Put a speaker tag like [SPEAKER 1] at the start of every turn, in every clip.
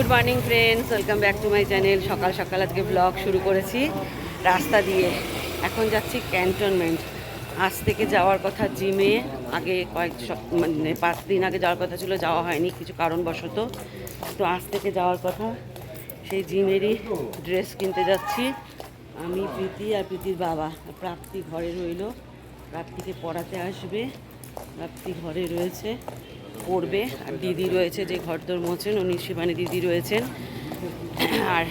[SPEAKER 1] Good morning friends welcome back to my channel সকাল সকাল আজকে ব্লগ শুরু করেছি। রাস্তা দিয়ে। এখন যাচ্ছি ক্যান্টনমেন্ট আজ থেকে যাওয়ার কথা জিমে আগে কয়েক মানে পাঁচ দিন আগে যাওয়ার কথা ছিল, যাওয়া হয়নি, কিছু কারণবশত। তো আজ থেকে যাওয়ার কথা। সেই জিমেরই ড্রেস কিনতে যাচ্ছি। আমি প্রীতি আর প্রীতির বাবা। প্রাপ্তি ঘরে রইল। প্রাপ্তিকে পড়াতে আসবে। প্রাপ্তি ঘরে রয়েছে। পড়বে। আর দিদি রয়েছে যে ঘরদোর মোছেন উনি শিবানী দিদি রয়েছেন। আর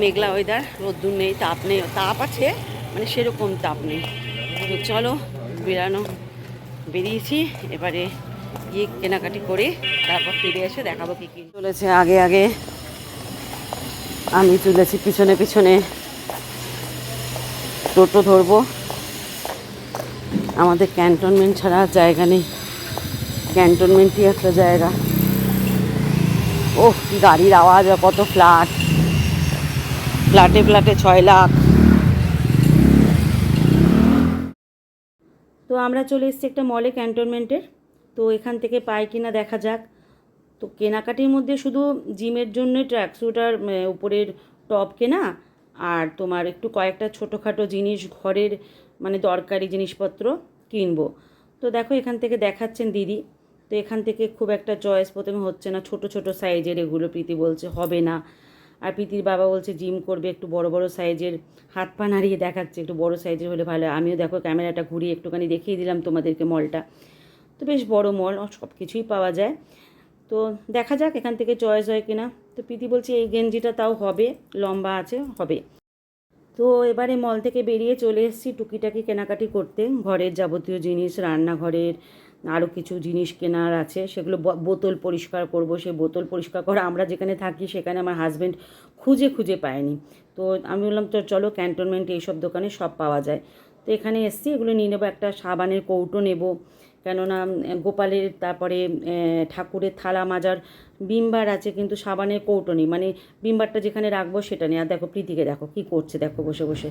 [SPEAKER 1] মেঘলা ওয়েদার রোদ্দুর নেই, তাপ নেই, তাপ আছে মানে সেরকম তাপ নেই। তো চলো বেরানো বেরিয়েছি। এবারে গিয়ে কেনাকাটি করে তারপর ফিরে এসে দেখাবো কী কী চলেছে আগে আগে। আমি চলেছি পিছনে পিছনে। টোটো ধরবো। আমাদের ক্যান্টনমেন্ট ছাড়া জায়গা নেই। ক্যান্টনমেন্টই একটা জায়গা। ওহ গাড়ির আওয়াজ কত ফ্ল্যাট ফ্ল্যাটে ফ্ল্যাটে ছয় লাখ। তো আমরা চলে এসেছি একটা মলে ক্যান্টনমেন্টের তো এখান থেকে পাই কিনা দেখা যাক। তো কেনাকাটির মধ্যে শুধু জিমের জন্য ট্র্যাকস্যুট আর উম, উপরের টপ কেনা আর তোমার একটু কয়েকটা ছোটোখাটো জিনিস ঘরের মানে দরকারি জিনিসপত্র কিনবো। তো দেখো এখান থেকে দেখাচ্ছেন দিদি। তো এখান থেকে খুব একটা চয়েস প্রথমে হচ্ছে না, ছোট ছোট সাইজের এগুলো প্রীতি বলছে, হবে না। আর প্রীতির বাবা বলছে, জিম করবে একটু বড় বড় সাইজের, হাত পা নাড়িয়ে দেখাচ্ছে, একটু বড় সাইজের হলে ভালো। আমিও দেখো ক্যামেরাটা ঘুরিয়ে একটুখানি দেখিয়ে দিলাম তোমাদেরকে মলটা। তো বেশ বড় মল সব কিছুই পাওয়া যায়। তো দেখা যাক এখান থেকে চয়েস হয় কিনা। তো প্রীতি বলছে, এই গেঞ্জিটা তাও হবে, লম্বা আছে, হবে। তো এবারে মল থেকে বেরিয়ে চলে এসেছি টুকিটাকি কেনাকাটি করতে। ঘরের যাবতীয় জিনিস, রান্নাঘরের আরও কিছু জিনিস কেনার আছে, সেগুলো বোতল পরিষ্কার করব, সেই বোতল পরিষ্কার করা আমরা যেখানে থাকি সেখানে আমার হাজব্যান্ড খুঁজে খুঁজে পায়নি। তো আমি বললাম তো চলো ক্যান্টনমেন্টে এইসব দোকানে সব পাওয়া যায়। তো এখানে এসছি, এগুলো নিয়ে নেব, একটা সাবানের কৌটো নেব, কেননা গোপালের তারপরে ঠাকুরের থালা মাজার বিমবার আছে, কিন্তু সাবানের কৌটো নেই মানে বিমবারটা যেখানে রাখব সেটা নেই। আর দেখো, প্রীতিকে দেখো, কী করছে, দেখো বসে বসে।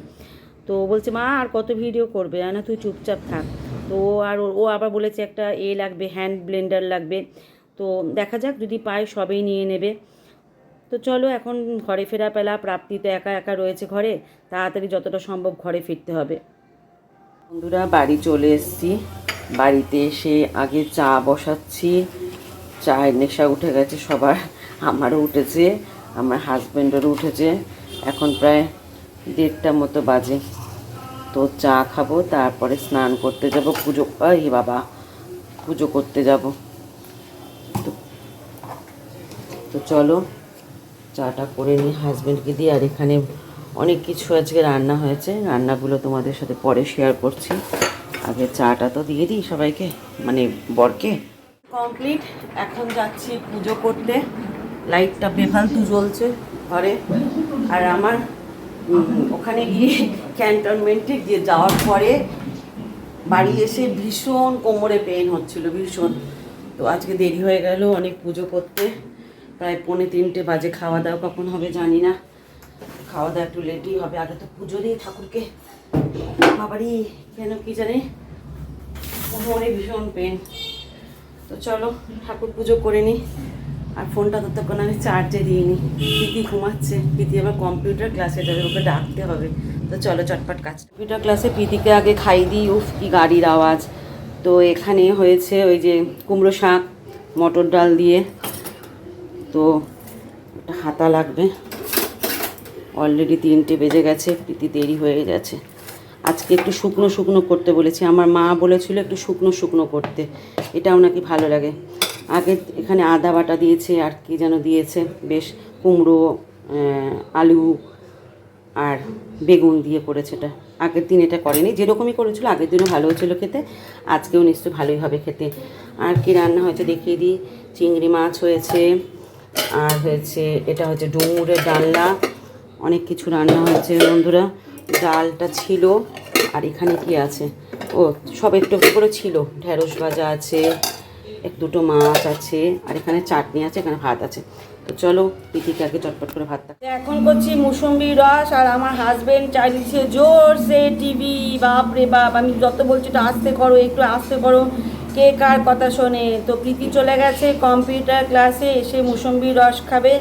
[SPEAKER 1] তো বলছে, মা, আর কত ভিডিও করবে? না, তুই চুপচাপ থাক। তো ও আর ও আবার বলেছে একটা এ লাগবে হ্যান্ড ব্লেন্ডার লাগবে। তো দেখা যাক, যদি পায় সবেই নিয়ে নেবে। তো চলো এখন ঘরে ফেরা পেলা, প্রাপ্তি তো একা একা রয়েছে ঘরে, তাড়াতাড়ি যতটা সম্ভব ঘরে ফিরতে হবে। বন্ধুরা, বাড়ি চলে এসেছি। বাড়িতে এসে আগে চা বসাচ্ছি। চায়ের নেশা উঠে গেছে সবার, আমারও উঠেছে, আমার হাজব্যান্ডেরও উঠেছে। এখন প্রায় দেড়টা মতো বাজে। তো চা খাব, তারপরে স্নান করতে যাব, পুজো, এই বাবা, পুজো করতে যাব। তো চলো, চাটা করে নিই হাজব্যান্ডকে দিয়ে। আর এখানে অনেক কিছু আজকে রান্না হয়েছে, রান্নাগুলো তোমাদের সাথে পরে শেয়ার করছি। আগে চাটা তো দিয়ে দিই সবাইকে মানে বরকে। কমপ্লিট এখন যাচ্ছি পুজো করতে। লাইটটা বেফালতু জ্বলছে ঘরে। আর আমার ওখানে গিয়ে ক্যান্টনমেন্টে গিয়ে যাওয়ার পরে বাড়ি এসে ভীষণ কোমরে পেন হচ্ছিল, ভীষণ। তো আজকে দেরি হয়ে গেল, অনেক পুজো করতে। প্রায় পৌনে তিনটে বাজে খাওয়া দাওয়া কখন হবে জানি না। খাওয়া দাওয়া একটু লেটই হবে, আগে তো পুজো দিই ঠাকুরকে। বাবারই কেন কি জানি? কোমরে ভীষণ পেন তো চলো, ঠাকুর পুজো করে নিই আর ফোনটা ততক্ষণ আমি চার্জে দিইনি। প্রীতি ঘুমাচ্ছে। প্রীতি আবার কম্পিউটার ক্লাসে যাবে, ওকে ডাকতে হবে। তো চলো চটপট কাজ কম্পিউটার ক্লাসে প্রীতিকে আগে খাই দিই। উফ, কি গাড়ির আওয়াজ। তো এখানে হয়েছে ওই যে কুমড়ো শাক, মটর ডাল দিয়ে। তো একটা হাতা লাগবে। অলরেডি তিনটে বেজে গেছে। প্রীতি দেরি হয়ে গেছে। আজকে একটু শুকনো শুকনো করতে বলেছি। আমার মা বলেছিল একটু শুকনো শুকনো করতে। এটাও নাকি ভালো লাগে। আগে এখানে আদা বাটা দিয়েছে আর কি যেন দিয়েছে, বেশ কুমড়ো আলু আর বেগুন দিয়ে করেছে এটা। আগের দিন এটা করেনি, যেরকমই করেছিল, আগের দিনও ভালো হয়েছিল খেতে, আজকেও নিশ্চয়ই ভালোই হবে খেতে। আর কি রান্না হয়েছে দেখিয়ে দিই, চিংড়ি মাছ হয়েছে, আর হয়েছে, এটা হচ্ছে ডুমুরের ডালনা। অনেক কিছু রান্না হয়েছে বন্ধুরা, ডালটা ছিল, আর এখানে কি আছে? ও, সব একটু করে ছিল, ঢেঁড়স ভাজা আছে এক দুটো মাছ আছে, আর এখানে চাটনি আছে, এখানে ভাত আছে। তো চলো পিঠিকে আগে চটপট করে ভাতটা এখন করছি মুসম্বি রস, আর আমার হাজবেন্ড চাইছে জোর সে টিভি বাপ রে বাপ, আমি যত বলছি একটু আস্তে করো, একটু আস্তে করো, কে কার কথা শোনে? তো প্রীতি চলে গেছে কম্পিউটার ক্লাসে এসে মুসম্বি রস খাবে।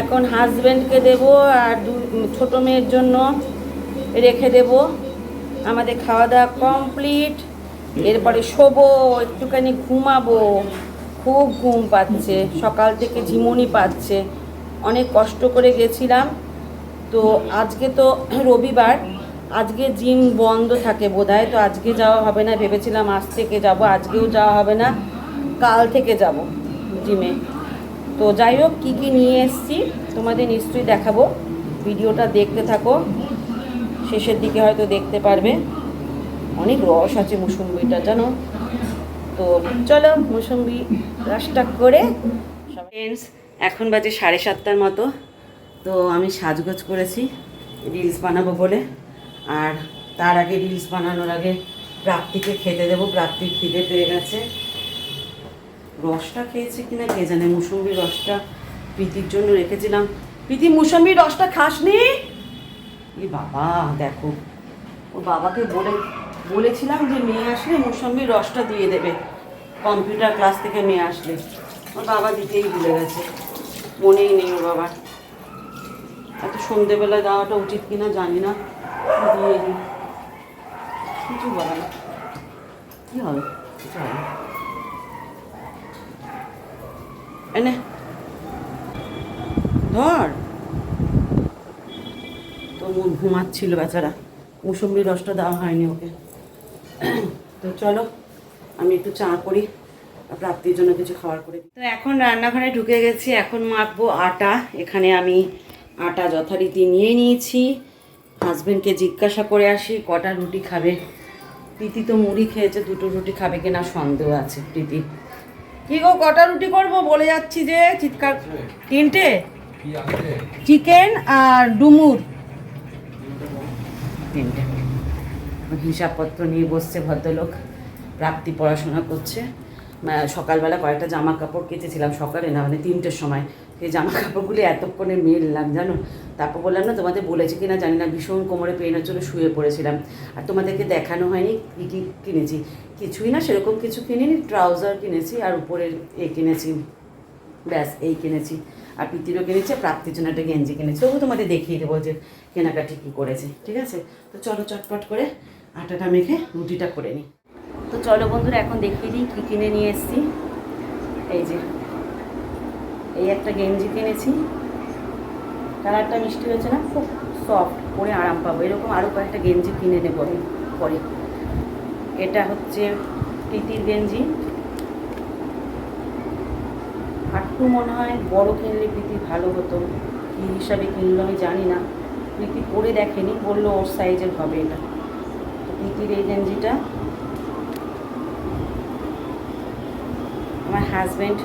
[SPEAKER 1] এখন হাজব্যান্ডকে দেব, আর দু ছোটো মেয়ের জন্য রেখে দেব। আমাদের খাওয়া দাওয়া কমপ্লিট এরপরে শোবো, একটুখানি ঘুমাবো। খুব ঘুম পাচ্ছে, সকাল থেকে ঝিমুনি পাচ্ছে। অনেক কষ্ট করে গেছিলাম। তো আজকে তো রবিবার, আজকে জিম বন্ধ থাকে বোধহয়, তো আজকে যাওয়া হবে না। ভেবেছিলাম আজ থেকে যাব, আজকেও যাওয়া হবে না। কাল থেকে যাব জিমে। তো যাই হোক, কী কী নিয়ে এসেছি তোমাদের নিশ্চয়ই দেখাবো। ভিডিওটা দেখতে থাকো। শেষের দিকে হয়তো দেখতে পারবে। অনেক রস আছে মুসুম্বিটা, জানো? তো চলো মুসুম্বি রসটা করে ফ্রেন্ডস এখন বাজে সাড়ে সাতটার মতো। তো আমি সাজগোজ করেছি রিলস বানাবো বলে। আর তার আগে রিলস বানানোর আগে প্রাপ্তিকে খেতে দেবো। প্রাপ্তির খিদে পেয়ে গেছে। রসটা খেয়েছে কিনা কে জানে? মুসম্বির রসটা প্রীতির জন্য রেখেছিলাম। প্রীতি, মুসম্বির রসটা খাসনি? এ বাবা, দেখো। ও বাবাকে বলে বলেছিলাম যে মেয়ে আসলে মুসম্বির রসটা দিয়ে দেবে। কম্পিউটার ক্লাস থেকে মেয়ে আসলে। ওর বাবা দিতেই ভুলে গেছে। মনেই নেই ওর বাবার। এত সন্ধেবেলা দেওয়াটা উচিত কিনা জানি না। দিয়ে দিই। কিছু বলে না কী হবে? এনে ধর। তো মন ঘুমাচ্ছিল বেচারা। মৌসুম্বির রসটা দেওয়া হয়নি ওকে। তো চলো আমি একটু চা করি প্রাপ্তির জন্য কিছু খাবার করে তো এখন রান্নাঘরে ঢুকে গেছি এখন মাখবো আটা। এখানে আমি আটা যথারীতি নিয়ে নিয়েছি। হাজবেন্ডকে জিজ্ঞাসা করে আসি কটা রুটি খাবে? প্রীতি তো মুড়ি খেয়েছে দুটো রুটি খাবে কিনা সন্দেহ আছে প্রীতি। কি গো কটা রুটি করব? বলে যাচ্ছি যে চিৎকার তিনটে? চিকেন আর ডুমুর। তিনটে। হিসাবপত্র নিয়ে বসছে ভদ্রলোক প্রাপ্তি পড়াশোনা করছে। সকালবেলা কয়েকটা জামা কাপড় কেচেছিলাম সকালে, না মানে তিনটের সময়। সেই জামা কাপড়গুলি এতক্ষণে মেললাম, জানো? তারপর বললাম, না, তোমাদের বলেছি কি না জানি না, ভীষণ কোমরে পেন হচ্ছিল শুয়ে পড়েছিলাম। আর তোমাদেরকে দেখানো হয়নি কী কী কিনেছি? কিছুই না, সেরকম কিছু কিনিনি ট্রাউজার কিনেছি আর উপরের এ কিনেছি। ব্যাস, এই কিনেছি। আর পিতিরও কিনেছে প্রাপ্তির জন্য একটা গেঞ্জি কিনেছি। তবু তোমাদের দেখিয়ে দেবো যে কেনাকাটি কী করেছে, ঠিক আছে? তো চলো চটপট করে আটাটা মেখে রুটিটা করে নিই। তো চলো বন্ধুরা, এখন দেখিয়ে দিই কী কিনে নিয়ে এসেছি। এই যে, এই একটা গেঞ্জি কিনেছি। কালারটা মিষ্টি হয়েছে না? খুব সফট পরে আরাম পাবো। এরকম আরও কয়েকটা গেঞ্জি কিনে নেব পরে। এটা হচ্ছে প্রীতির গেঞ্জি। একটু মনে হয় বড় কিনলে প্রীতি ভালো হতো। কী হিসাবে কিনলো আমি জানি না। প্রীতি পরে দেখেনি, বলল ওর সাইজের হবে এটা। তো এই গেঞ্জিটা। আমার হাজব্যান্ড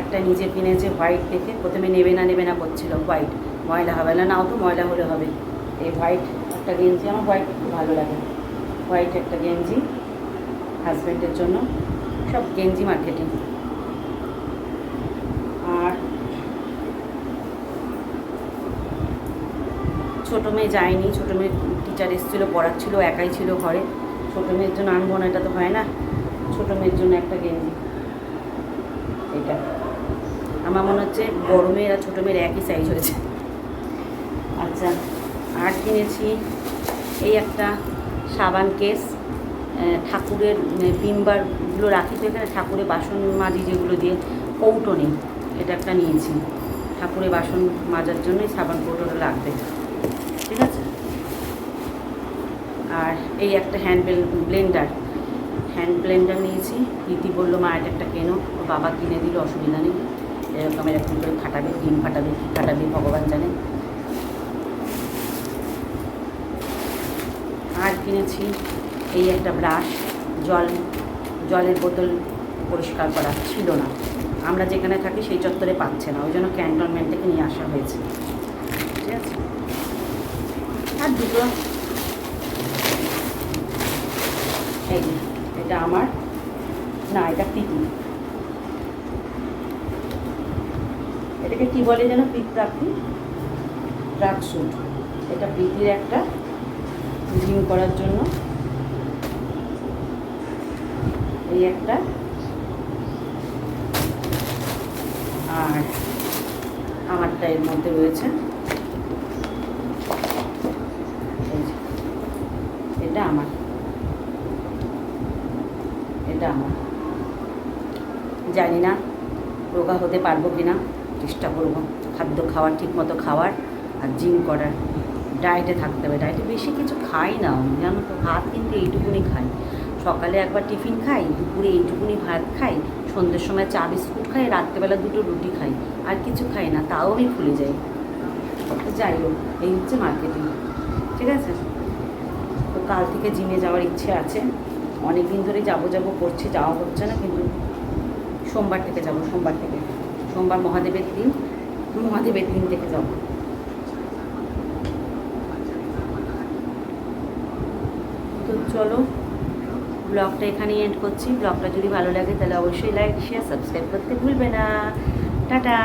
[SPEAKER 1] একটা নিজে কিনেছে হোয়াইট দেখে, প্রথমে নেবে না নেবে না করছিল হোয়াইট ময়লা হবে না, নাও তো ময়লা হলে হবে। এই হোয়াইট একটা গেঞ্জি, আমার হোয়াইট খুব ভালো লাগে। হোয়াইট একটা গেঞ্জি হাজব্যান্ডের জন্য। সব গেঞ্জি মার্কেটিং আর ছোটো মেয়ে যায়নি, ছোটো মেয়ে টিচার এসেছিল পড়াচ্ছিলো একাই ছিল ঘরে। ছোটো মেয়ের জন্য আনব না, এটা তো হয় না। ছোটো মেয়ের জন্য একটা গেঞ্জি। এটা। আমার মনে হচ্ছে বড় মেয়ের আর ছোটো মেয়ের একই সাইজ হয়েছে। আচ্ছা আর কিনেছি এই একটা সাবান কেস। ঠাকুরের পিম্বারগুলো রাখি তো এখানে, ঠাকুরের বাসন মাজি যেগুলো দিয়ে কৌটো নেই। এটা একটা নিয়েছি। ঠাকুরের বাসন মাজার জন্যই সাবান কৌটোটা লাগবে ঠিক আছে আর এই একটা হ্যান্ড ব্লেন্ডার হ্যান্ড ব্লেন্ডার নিয়েছি। দিদি বলল, মা এটা একটা কেনো। বাবা কিনে দিল, অসুবিধা নেই। এরকম এরকম করে ফাটাবে ডিম ফাটাবে, কী ফাটাবে ভগবান জানে। আর কিনেছি এই একটা ব্রাশ জল, জলের বোতল পরিষ্কার করা ছিল না। আমরা যেখানে থাকি সেই চত্বরে পাচ্ছে না। ওই জন্য ক্যান্টনমেন্ট থেকে নিয়ে আসা হয়েছে। ঠিক আছে? আর দুটো এই এটা আমার। না, এটা প্রীতি এটাকে কি বলে যেন পিতপ্রাপ্তি? ট্রাক স্যুট এটা প্রীতির একটা জিম করার জন্য। এই একটা। আর আমারটা এর মধ্যে রয়েছে। এটা আমার। এটা আমার। জানি না রোগা হতে পারব কি না চেষ্টা করব। খাদ্য খাওয়ার ঠিক মতো খাওয়ার আর জিম করার। ডায়েটে থাকতে হবে। ডায়েটে বেশি কিছু খাই না জানো তো? ভাত কিন্তু এইটুকুনি খাই। সকালে একবার টিফিন খাই, দুপুরে এইটুকুনি ভাত খাই, সন্ধ্যের সময় চা, বিস্কুট খাই, রাত্রেবেলা দুটো রুটি খাই। আর কিছু খাই না, তাও আমি ভুলে যাই। যাই হোক, এই হচ্ছে মার্কেটিং ঠিক আছে? তো কাল থেকে জিমে যাওয়ার ইচ্ছে আছে। অনেক দিন ধরেই যাব যাব করছি, যাওয়া হচ্ছে না, কিন্তু সোমবার থেকে যাব, সোমবার থেকে। সোমবার মহাদেবের দিন মহাদেবের দিন থেকে যাব। তো চলো, ব্লগটা এখানেই এন্ড করছি। ব্লগটা যদি ভালো লাগে তাহলে অবশ্যই লাইক শেয়ার সাবস্ক্রাইব করতে ভুলবে না। টাটা!